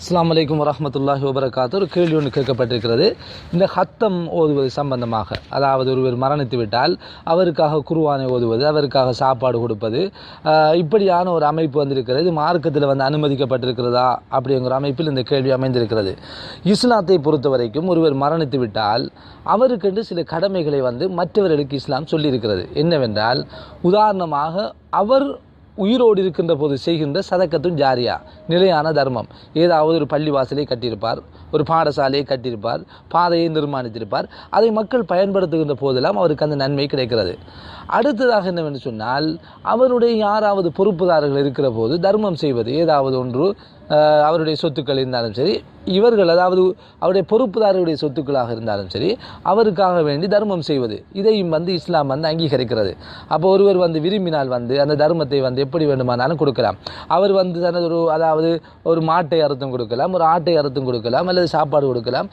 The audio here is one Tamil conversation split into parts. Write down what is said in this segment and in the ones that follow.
அஸ்லாம் வலைக்கம் வரமத்துல்லாஹி வபரகாத்து. ஒரு கேள்வி ஒன்று கேட்கப்பட்டிருக்கிறது. இந்த ஹத்தம் ஓதுவது சம்பந்தமாக அதாவது ஒருவர் மரணித்து விட்டால் அவருக்காக குருவானை ஓதுவது அவருக்காக சாப்பாடு கொடுப்பது இப்படியான ஒரு அமைப்பு வந்திருக்கிறது. மார்க்கத்தில் வந்து அனுமதிக்கப்பட்டிருக்கிறதா அப்படிங்கிற அமைப்பில் இந்த கேள்வி அமைந்திருக்கிறது. இஸ்லாத்தை பொறுத்த வரைக்கும் ஒருவர் மரணித்து விட்டால் அவருக்கென்று சில கடமைகளை வந்து மற்றவர்களுக்கு இஸ்லாம் சொல்லியிருக்கிறது. என்னவென்றால் உதாரணமாக அவர் உயிரோடு இருக்கின்ற போது செய்கின்ற சதக்கத்தும் ஜாரியா. நிலையான தர்மம். ஏதாவது ஒரு பள்ளிவாசலை கட்டியிருப்பார். ஒரு பாடசாலையை கட்டியிருப்பார் பாதையை நிர்மாணித்திருப்பார். அதை மக்கள் பயன்படுத்துகின்ற போதெல்லாம் அவருக்கு அந்த நன்மை கிடைக்கிறது. அடுத்ததாக என்னவென்று சொன்னால் அவருடைய யாராவது பொறுப்புதாரர்கள் இருக்கிற போது தர்மம் செய்வது ஏதாவது ஒன்று அவருடைய சொத்துக்கள் இருந்தாலும் சரி இவர்கள் அதாவது அவருடைய பொறுப்புதாரருடைய சொத்துக்களாக இருந்தாலும் சரி அவருக்காக வேண்டி தர்மம் செய்வது. இதையும் வந்து இஸ்லாம் வந்து அங்கீகரிக்கிறது. அப்போ ஒருவர் வந்து விரும்பினால் வந்து அந்த தர்மத்தை வந்து எப்படி வேண்டுமானாலும் கொடுக்கலாம். அவர் வந்து தனது ஒரு அதாவது ஒரு மாட்டை அறுத்தும் கொடுக்கலாம் ஒரு ஆட்டை அறுத்தும் கொடுக்கலாம் அல்லது சாப்பாடு கொடுக்கலாம்.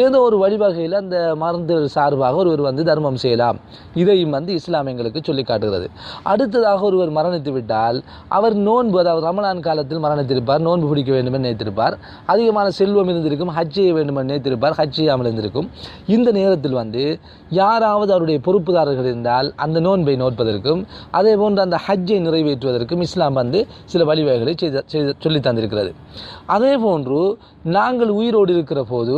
ஏதோ ஒரு வழிவகையில் அந்த மருந்து சார்பாக ஒருவர் வந்து தர்மம் செய்யலாம். இதையும் வந்து இஸ்லாம் எங்களுக்கு சொல்லி காட்டுகிறது. அடுத்ததாக ஒருவர் மரணித்து விட்டால் அவர் நோன்பு அதாவது ரமலான் காலத்தில் மரணித்திருப்பார் நோன்பு பிடிக்க வேண்டும் என்று நினைத்திருப்பார். அதிகமான செல்வம் இருந்திருக்கும் ஹஜ் செய்ய வேண்டும் என்று நினைத்திருப்பார் ஹஜ் செய்யாமல் இருந்திருக்கும். இந்த நேரத்தில் வந்து யாராவது அவருடைய பொறுப்புதாரர்கள் இருந்தால் அந்த நோன்பை நோட்பதற்கும் அதே போன்று அந்த ஹஜ்ஜை நிறைவேற்றுவதற்கும் இஸ்லாம் வந்து சில வழிவகைகளை செய்த செய்து சொல்லி தந்திருக்கிறது. அதே போன்று நாங்கள் உயிரோடு கொண்டிருக்கிற போது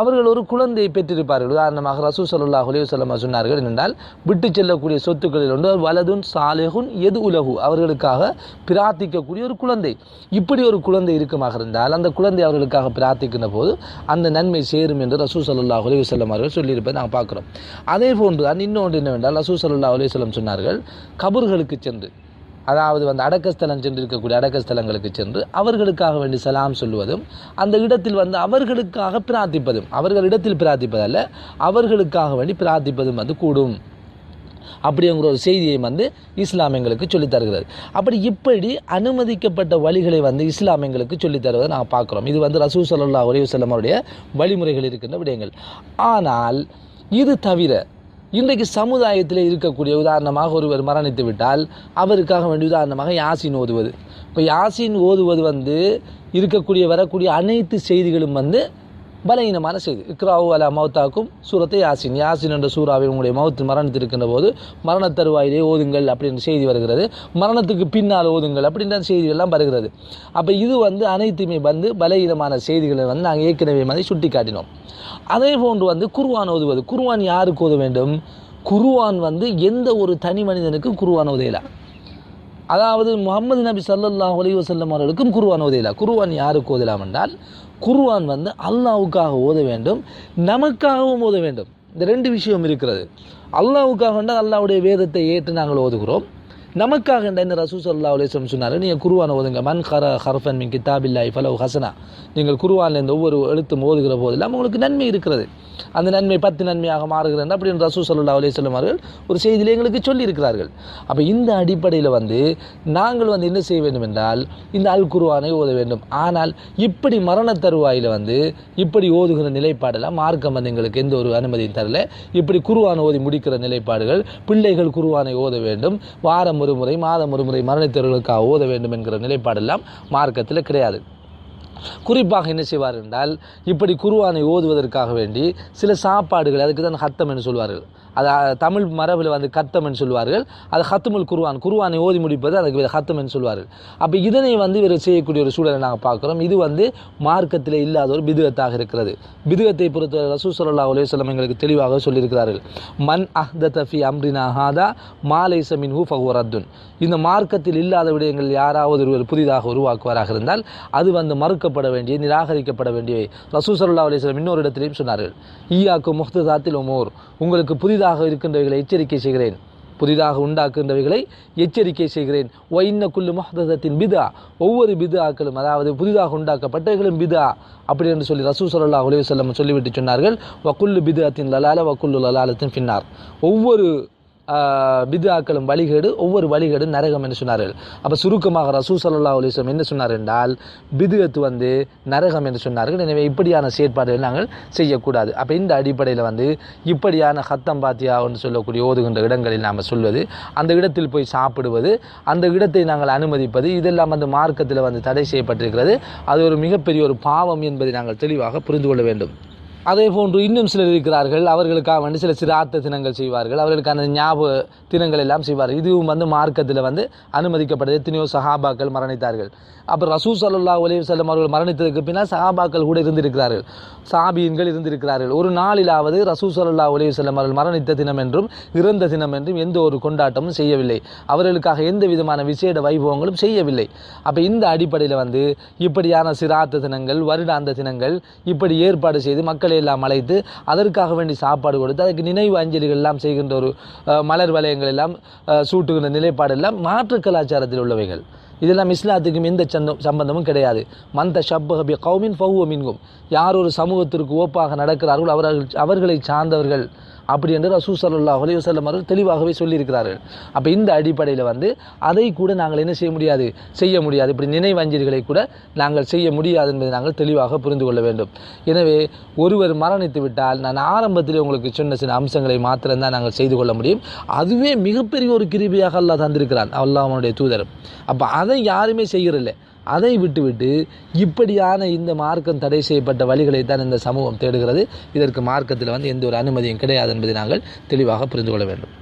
அவர்கள் ஒரு குழந்தையை பெற்றிருப்பார்கள். உதாரணமாக ரசூ சல்லா அலையுசல்லமா சொன்னார்கள் என்றால் விட்டு செல்லக்கூடிய சொத்துக்களில் ஒன்று வலதுன் சாலேகுன் எது உலகு அவர்களுக்காக பிரார்த்திக்கக்கூடிய ஒரு குழந்தை. இப்படி ஒரு குழந்தை இருக்குமாக இருந்தால் அந்த குழந்தை அவர்களுக்காக பிரார்த்திக்கின்ற போது அந்த நன்மை சேரும் என்று ரசூ சல்லா ஹுலேசல்லம் அவர்கள் சொல்லியிருப்பதை நாங்கள் பார்க்குறோம். அதே போன்று தான் இன்னொன்று என்னவென்றால் ரசூ சல்லா ஹுலேசல்லம் சொன்னார்கள் கபர்களுக்கு சென்று. அதாவது வந்து அடக்கஸ்தலம் சென்று இருக்கக்கூடிய அடக்கஸ்தலங்களுக்கு சென்று அவர்களுக்காக வேண்டி சலாம் சொல்லுவதும் அந்த இடத்தில் வந்து அவர்களுக்காக பிரார்த்திப்பதும் அவர்களிடத்தில் பிரார்த்திப்பதல்ல அவர்களுக்காக வேண்டி பிரார்த்திப்பதும் வந்து கூடும். அப்படிங்கிற ஒரு செய்தியை வந்து இஸ்லாம் எங்களுக்கு சொல்லித் தருகிறது. அப்படி இப்படி அனுமதிக்கப்பட்ட வழிகளை வந்து இஸ்லாம் எங்களுக்கு சொல்லித் தருவதை நாங்கள் பார்க்குறோம். இது வந்து ரசூ சல்லா அலையுசல்லம் அவருடைய வழிமுறைகள் இருக்கின்ற விடயங்கள். ஆனால் இது தவிர இன்றைக்கு சமுதாயத்தில் இருக்கக்கூடிய உதாரணமாக ஒருவர் மரணித்து விட்டால் அவருக்காக வேண்டிய உதாரணமாக யாசின் ஓதுவது. இப்போ யாசின் ஓதுவது வந்து இருக்கக்கூடிய வரக்கூடிய அனைத்து செய்திகளும் வந்து பலகீனமான செய்தி. இக்ராவு அலா மௌத்தாக்கும் சூரத்தை யாசின். யாசின் என்ற சூறாவை உங்களுடைய மௌத்து மரணத்திருக்கின்ற போது மரண தருவாயிலே ஓதுங்கள் அப்படின்ற செய்தி வருகிறது. மரணத்துக்கு பின்னால் ஓதுங்கள் அப்படின்ற செய்திகள்லாம் வருகிறது. அப்போ இது வந்து அனைத்துமே வந்து பலகீனமான செய்திகளை வந்து நாங்கள் ஏற்கனவே மாதிரி சுட்டி காட்டினோம் அதே போன்று வந்து குருவான் ஓதுவது. குருவான் யாருக்கு ஓத வேண்டும்? குருவான் வந்து எந்த ஒரு தனி மனிதனுக்கும் குருவான் ஓதையலாம் அதாவது முகமது நபி சல்லா அலைஹி வஸல்லம் அவர்களுக்கும் குருவான் ஓதையிலா குருவான் யாருக்கு ஓதலாம் என்றால் குருவான் வந்து அல்லாவுக்காக ஓத வேண்டும் நமக்காகவும் ஓத வேண்டும். இந்த ரெண்டு விஷயம் இருக்கிறது. அல்லாவுக்காக என்றால் அல்லாவுடைய வேதத்தை ஏற்று நாங்கள் ஓதுகிறோம். நமக்காக இந்த ரசூ சல்லா அலிஸ்லம் சொன்னார். நீங்கள் குருவான ஓதுங்க. மன் ஹர ஹர்ஃபன் மின் கிதாபில்லாய் ஃபலவ் ஹசனா நீங்கள் குருவானில் இந்த ஒவ்வொரு எழுத்தும் ஓதுகிற போதெல்லாம் உங்களுக்கு நன்மை இருக்கிறது. அந்த நன்மை பத்து நன்மையாக மாறுகிறது அப்படின்னு ரசூ சல்லா அலிஸ்லம் அவர்கள் ஒரு செய்தியில் எங்களுக்கு சொல்லியிருக்கிறார்கள். அப்போ இந்த அடிப்படையில் வந்து நாங்கள் வந்து என்ன செய்ய வேண்டும் என்றால் இந்த அல் குருவானை ஓத வேண்டும். ஆனால் இப்படி மரண தருவாயில் வந்து இப்படி ஓதுகிற நிலைப்பாடெல்லாம் மார்க்கம் வந்து எங்களுக்கு எந்த ஒரு அனுமதியும் தரல. இப்படி குருவானை ஓதி முடிக்கிற நிலைப்பாடுகள் பிள்ளைகள் குருவானை ஓத வேண்டும். வாரம் ஒரு முறை மாதம் ஒரு முறை மரணித்தவர்களுக்காக ஓத வேண்டும் என்கிற நிலைப்பாடெல்லாம் மார்க்கத்தில் கிடையாது. குறிப்பாக என்ன செய்வார் என்றால் இப்படி குருவானை ஓதுவதற்காக வேண்டி சில சாப்பாடுகள் அதுக்கு தான் ஹத்தம் என்று சொல்வார்கள். அது தமிழ் மரபில் வந்து கத்தம் என்று சொல்வார்கள். அது ஹத்துமுல் குருவான் குருவானை ஓதி முடிப்பது அதுக்கு ஹத்தம் என்று சொல்வார்கள். அப்போ இதனை வந்து இவர் செய்யக்கூடிய ஒரு சூழலை நாங்கள் பார்க்குறோம். இது வந்து மார்க்கத்தில் இல்லாத ஒரு பிதுகத்தாக இருக்கிறது. பிதுகத்தை பொறுத்தவரை ரசூ சல்லா அலுவலம் எங்களுக்கு தெளிவாக சொல்லியிருக்கிறார்கள். மன் அஹ்த தஃபி அம்ரினா ஹாதா மாலை சமின் ஹூ ஃபஹுரத்துன் இந்த மார்க்கத்தில் இல்லாத விடயங்கள் யாராவது ஒருவர் புதிதாக உருவாக்குவாராக இருந்தால் அது வந்து மறுக்கப்பட வேண்டிய நிராகரிக்கப்பட வேண்டியவை. ரசூ சல்லா அலிஸ்லம் இன்னொரு இடத்திலையும் சொன்னார்கள். ஈயாக்கு முஹ்ததாத்தில் உமோர். உங்களுக்கு புதிதாக இருக்கின்றவைகளை எச்சரிக்கை செய்கிறேன். புதிதாக உண்டாக்குகின்றவைகளை எச்சரிக்கை செய்கிறேன். ஒயின்ன குல்லு முஹ்தத்தின் பிதா. ஒவ்வொரு பிதாக்களும் அதாவது புதிதாக உண்டாக்கப்பட்டவைகளும் பிதா. அப்படி என்று சொல்லி ரசூ சல்லா செல்லம் சொல்லிவிட்டு சொன்னார்கள். வக்குல்லு பிதாத்தின் லலால வக்குல்லு லலாலத்தின் பின்னார் ஒவ்வொரு பிதாக்களும் வழிகேடு ஒவ்வொரு வழிகேடும் நரகம் என்று சொன்னார்கள். அப்போ சுருக்கமாக ரசூ சல்லா அலிஸ்லம் என்ன சொன்னார் என்றால் பிதுகத்து வந்து நரகம் என்று சொன்னார்கள். எனவே இப்படியான செயற்பாடுகள் நாங்கள் செய்யக்கூடாது. அப்போ இந்த அடிப்படையில் வந்து இப்படியான ஹத்தம் பாத்தியா என்று சொல்லக்கூடிய ஓதுகின்ற இடங்களில் நாம் சொல்வது அந்த இடத்தில் போய் சாப்பிடுவது அந்த இடத்தை நாங்கள் அனுமதிப்பது இதெல்லாம் அந்த மார்க்கத்தில் வந்து தடை செய்யப்பட்டிருக்கிறது. அது ஒரு மிகப்பெரிய ஒரு பாவம் என்பதை நாங்கள் தெளிவாக புரிந்து கொள்ள வேண்டும். அதே போன்று இன்னும் சிலர் இருக்கிறார்கள். அவர்களுக்காக வந்து சில சிராத்த தினங்கள் செய்வார்கள். அவர்களுக்கான ஞாபக தினங்கள் எல்லாம் செய்வார்கள். இதுவும் வந்து மார்க்கத்தில் வந்து அனுமதிக்கப்பட்டது எத்தனையோ சஹாபாக்கள் மரணித்தார்கள். அப்புறம் ரசூ சல்லா அலைஹி செல்லம் அவர்கள் மரணித்ததுக்கு பின்னால் சஹாபாக்கள் கூட இருந்திருக்கிறார்கள். சாபியன்கள் இருந்திருக்கிறார்கள். ஒரு நாளிலாவது ரசூ சல்லா அலைஹி செல்லம் அவர்கள் மரணித்த தினம் என்றும் இறந்த தினம் என்றும் எந்த ஒரு கொண்டாட்டமும் செய்யவில்லை. அவர்களுக்காக எந்த விதமான விசேட வைபவங்களும் செய்யவில்லை. அப்போ இந்த அடிப்படையில் வந்து இப்படியான சிராத்த தினங்கள் வருடாந்த தினங்கள் இப்படி ஏற்பாடு செய்து மக்களை எல்லாம் அழைத்து அதற்காக வேண்டி சாப்பாடு கொடுத்து அதுக்கு நினைவு அஞ்சலிகள் எல்லாம் செய்கின்ற ஒரு மலர் வளையங்கள் எல்லாம் சூட்டுகின்ற நிலைப்பாடு எல்லாம் மாற்று கலாச்சாரத்தில் உள்ளவைகள். இதெல்லாம் இஸ்லாத்துக்கும் எந்த சந்தம் சம்பந்தமும் கிடையாது. மந்த ஷப்பஹபி கௌமின் ஃபஹுவ மின்கும். யார் ஒரு சமூகத்திற்கு ஓப்பாக நடக்கிறார்கள் அவர்கள் அவர்களை சார்ந்தவர்கள். அப்படி என்று ரசூ சல்லா அலைஹி அவர்கள் தெளிவாகவே சொல்லியிருக்கிறார்கள். அப்போ இந்த அடிப்படையில் வந்து அதை கூட நாங்கள் என்ன செய்ய முடியாது? செய்ய முடியாது. இப்படி நினைவஞ்சல்களை கூட நாங்கள் செய்ய முடியாது என்பதை நாங்கள் தெளிவாக புரிந்து கொள்ள வேண்டும். எனவே ஒருவர் மரணித்து விட்டால் நான் ஆரம்பத்தில் உங்களுக்கு சொன்ன சில அம்சங்களை மாத்திரம்தான் நாங்கள் செய்து கொள்ள முடியும். அதுவே மிகப்பெரிய ஒரு கிருபியாக அல்லாஹ் தந்திருக்கிறான். அல்லாஹ் அவனுடைய தூதர். அப்போ அதை யாருமே செய்கிறதில்லை அதை விட்டுவிட்டு இப்படியான இந்த மார்க்கம் தடை செய்யப்பட்ட வழிகளை தான் இந்த சமூகம் தேடுகிறது. இதற்கு மார்க்கத்தில் வந்து எந்த ஒரு அனுமதியும் கிடையாது என்பதை நாங்கள் தெளிவாக புரிந்து கொள்ள வேண்டும்.